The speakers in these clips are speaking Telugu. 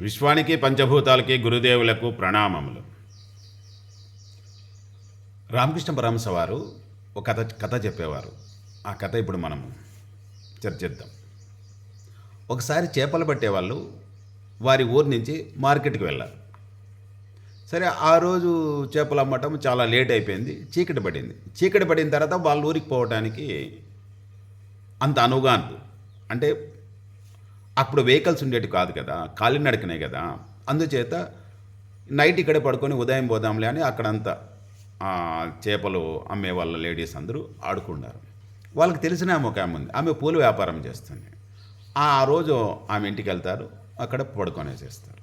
విశ్వానికి పంచభూతాలకి గురుదేవులకు ప్రణామములు. రామకృష్ణ పరమహంస వారు ఒక కథ కథ చెప్పేవారు. ఆ కథ ఇప్పుడు మనము చర్చిద్దాం. ఒకసారి చేపలు పట్టేవాళ్ళు వారి ఊరు నుంచి మార్కెట్కి వెళ్ళారు. సరే ఆ రోజు చేపలు అమ్మటం చాలా లేట్ అయిపోయింది చీకటి పడింది. చీకటి పడిన తర్వాత వాళ్ళ ఊరికి పోవడానికి అంత అనువుగా అంటే అప్పుడు వెహికల్స్ ఉండేవి కాదు కదా కాలినడకనే కదా. అందుచేత నైట్ ఇక్కడే పడుకొని ఉదయం పోదాంలే అని అక్కడంతా చేపలు అమ్మే వాళ్ళ లేడీస్ అందరూ ఆడుకున్నారు. వాళ్ళకి తెలిసిన ఆమె ఒక ఆమె ఉంది. ఆమె పూల వ్యాపారం చేస్తుంది. ఆ రోజు ఆమె ఇంటికి వెళ్తారు అక్కడ పడుకొనేసేస్తారు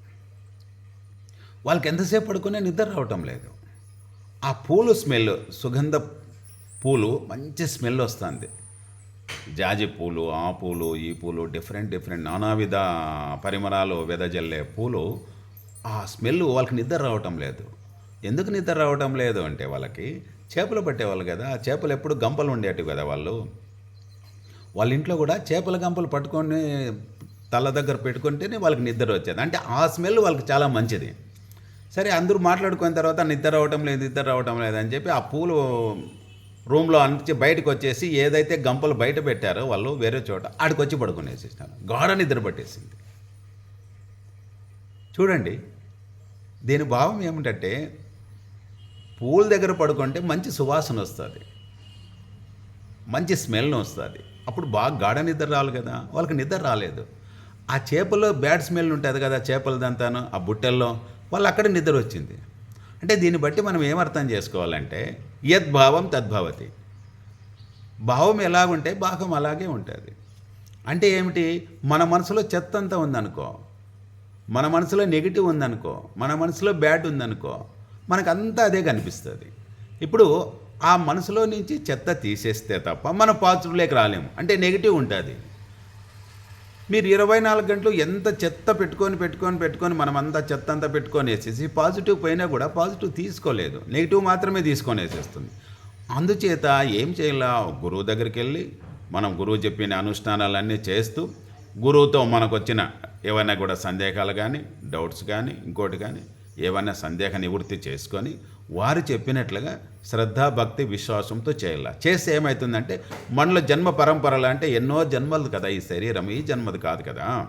వాళ్ళకి ఎంతసేపు పడుకునే నిద్ర రావటం లేదు. ఆ పూలు స్మెల్ సుగంధ పూలు మంచి స్మెల్ వస్తుంది. జాజి పూలు ఆ పూలు ఈ పూలు డిఫరెంట్ డిఫరెంట్ నానావిధ పరిమళాలు వెదజల్లే పూలు ఆ స్మెల్ వాళ్ళకి నిద్ర రావటం లేదు. ఎందుకు నిద్ర రావటం లేదు అంటే వాళ్ళకి చేపలు పట్టేవాళ్ళు కదా ఆ చేపలు ఎప్పుడు గంపలు ఉండేటివి కదా వాళ్ళు. వాళ్ళ ఇంట్లో కూడా చేపల గంపలు పట్టుకొని తల దగ్గర పెట్టుకుంటేనే వాళ్ళకి నిద్ర వచ్చేది. అంటే ఆ స్మెల్ వాళ్ళకి చాలా మంచిది. సరే అందరూ మాట్లాడుకున్న తర్వాత నిద్ర రావటం లేదు నిద్ర రావటం లేదు అని చెప్పి ఆ పూలు రూమ్లో అనిపించి బయటకు వచ్చేసి ఏదైతే గంపలు బయట పెట్టారో వాళ్ళు వేరే చోట ఆడికి వచ్చి పడుకునేసేసినారు. గాఢ నిద్ర పట్టేసింది. చూడండి దీని భావం ఏమిటంటే పూల దగ్గర పడుకుంటే మంచి సువాసన వస్తుంది. మంచి స్మెల్ వస్తుంది. అప్పుడు బాగా గాఢ నిద్ర రాలి కదా వాళ్ళకి నిద్ర రాలేదు. ఆ చేపల్లో బ్యాడ్ స్మెల్ ఉంటుంది కదా చేపలదంతాను ఆ బుట్టెల్లో వాళ్ళు అక్కడ నిద్ర వచ్చింది. అంటే దీన్ని బట్టి మనం ఏమర్థం చేసుకోవాలంటే యద్భావం తద్భవతి భావం ఎలాగుంటే భాగం అలాగే ఉంటుంది. అంటే ఏమిటి? మన మనసులో చెత్త అంతా ఉందనుకో మన మనసులో నెగిటివ్ ఉందనుకో మన మనసులో బ్యాడ్ ఉందనుకో మనకంతా అదే కనిపిస్తుంది. ఇప్పుడు ఆ మనసులో నుంచి చెత్త తీసేస్తే తప్ప మన పాజిటివ్లోకి రాలేము. అంటే నెగిటివ్ ఉంటుంది. మీరు ఇరవై నాలుగు గంటలు ఎంత చెత్త పెట్టుకొని పెట్టుకొని పెట్టుకొని మనం అంతా చెత్త అంతా పెట్టుకొని వేసేసి పాజిటివ్ పోయినా కూడా పాజిటివ్ తీసుకోలేదు. నెగిటివ్ మాత్రమే తీసుకొని వేసేస్తుంది అందుచేత ఏం చేయాలా? గురువు దగ్గరికి వెళ్ళి మనం గురువు చెప్పిన అనుష్ఠానాలన్నీ చేస్తూ గురువుతో మనకు వచ్చిన ఏవైనా కూడా సందేహాలు కానీ డౌట్స్ కానీ ఇంకోటి కానీ ఏవైనా సందేహ నివృత్తి చేసుకొని వారు చెప్పినట్లుగా శ్రద్ధ భక్తి విశ్వాసంతో చేయాల. చేస్తే ఏమవుతుందంటే మనలో జన్మ పరంపరలు అంటే ఎన్నో జన్మలు కదా ఈ శరీరం ఈ జన్మది కాదు కదా.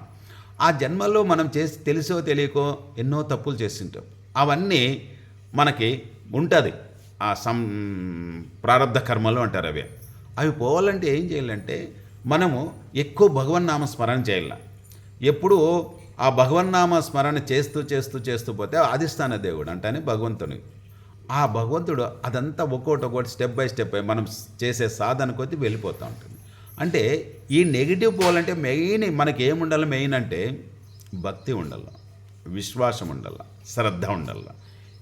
ఆ జన్మల్లో మనం చేసి తెలిసో తెలియకో ఎన్నో తప్పులు చేస్తుంటాం. అవన్నీ మనకి ఉంటుంది. ఆ సం ప్రారంధ కర్మలు అంటారు అవి. అవి పోవాలంటే ఏం చేయాలంటే మనము ఎక్కువ భగవన్నామ స్మరణ చేయాల. ఎప్పుడు ఆ భగవన్నామ స్మరణ చేస్తూ చేస్తూ చేస్తూ పోతే అధిష్టాన దేవుడు అంటేనే భగవంతుని. ఆ భగవంతుడు అదంతా ఒక్కోటి ఒక్కోటి స్టెప్ బై స్టెప్ మనం చేసే సాధన కొద్దీ వెళ్ళిపోతూ ఉంటుంది. అంటే ఈ నెగిటివ్ పోవాలంటే మెయిన్ మనకి ఏముండాలి మెయిన్ అంటే భక్తి ఉండాలి విశ్వాసం ఉండాలి శ్రద్ధ ఉండాలి.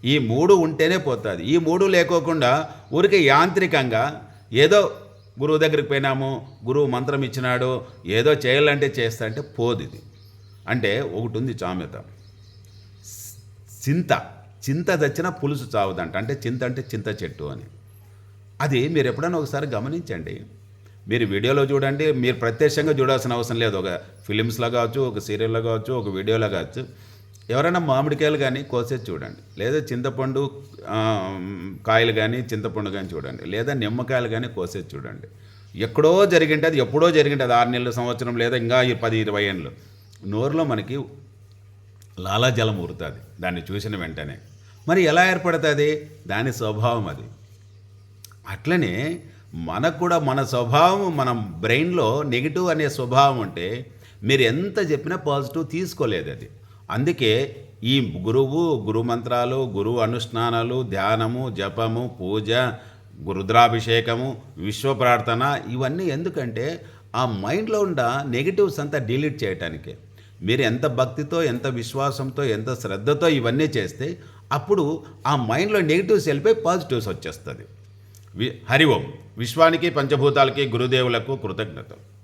ఈ మూడు ఉంటేనే పోతుంది. ఈ మూడు లేకోకుండా ఊరికే యాంత్రికంగా ఏదో గురువు దగ్గరికి పోయినాము గురువు మంత్రం ఇచ్చినాడు ఏదో చేయాలంటే చేస్తా అంటే పోదు ఇది. అంటే ఒకటి ఉంది సామెత చింత. చింత తెచ్చిన పులుసు చావుదంట. అంటే చింత అంటే చింత చెట్టు అని. అది మీరు ఎప్పుడైనా ఒకసారి గమనించండి. మీరు వీడియోలో చూడండి మీరు ప్రత్యక్షంగా చూడాల్సిన అవసరం లేదు. ఒక ఫిలిమ్స్లో కావచ్చు ఒక సీరియల్లో కావచ్చు ఒక వీడియోలో కావచ్చు. ఎవరైనా మామిడికాయలు కానీ కోసేది చూడండి. లేదా చింతపండు కాయలు కానీ చింతపండు కానీ చూడండి. లేదా నిమ్మకాయలు కానీ కోసేది చూడండి. ఎక్కడో జరిగింటే అది ఎప్పుడో జరిగింటే అది ఆరు నెలల సంవత్సరం లేదా ఇంకా ఈ పది ఇరవై ఏళ్ళు. నోరులో మనకి లాలాజలం ఊరుతుంది. దాన్ని చూసిన వెంటనే. మరి ఎలా ఏర్పడుతుంది? దాని స్వభావం అది. అట్లనే మనకు కూడా మన స్వభావం మన బ్రెయిన్లో నెగిటివ్ అనే స్వభావం ఉంటే మీరు ఎంత చెప్పినా పాజిటివ్ తీసుకోలేదు అది. అందుకే ఈ గురువు గురు మంత్రాలు గురువు అనుష్ఠానాలు ధ్యానము జపము పూజ రుద్రాభిషేకము విశ్వ ప్రార్థన ఇవన్నీ ఎందుకంటే ఆ మైండ్లో ఉన్న నెగిటివ్స్ అంతా డిలీట్ చేయటానికి. మీరు ఎంత భక్తితో ఎంత విశ్వాసంతో ఎంత శ్రద్ధతో ఇవన్నీ చేస్తే అప్పుడు ఆ మైండ్లో నెగిటివ్స్ వెళ్ళిపోయి పాజిటివ్స్ వచ్చేస్తుంది. వి హరి ఓం. విశ్వానికి పంచభూతాలకి గురుదేవులకు కృతజ్ఞతలు.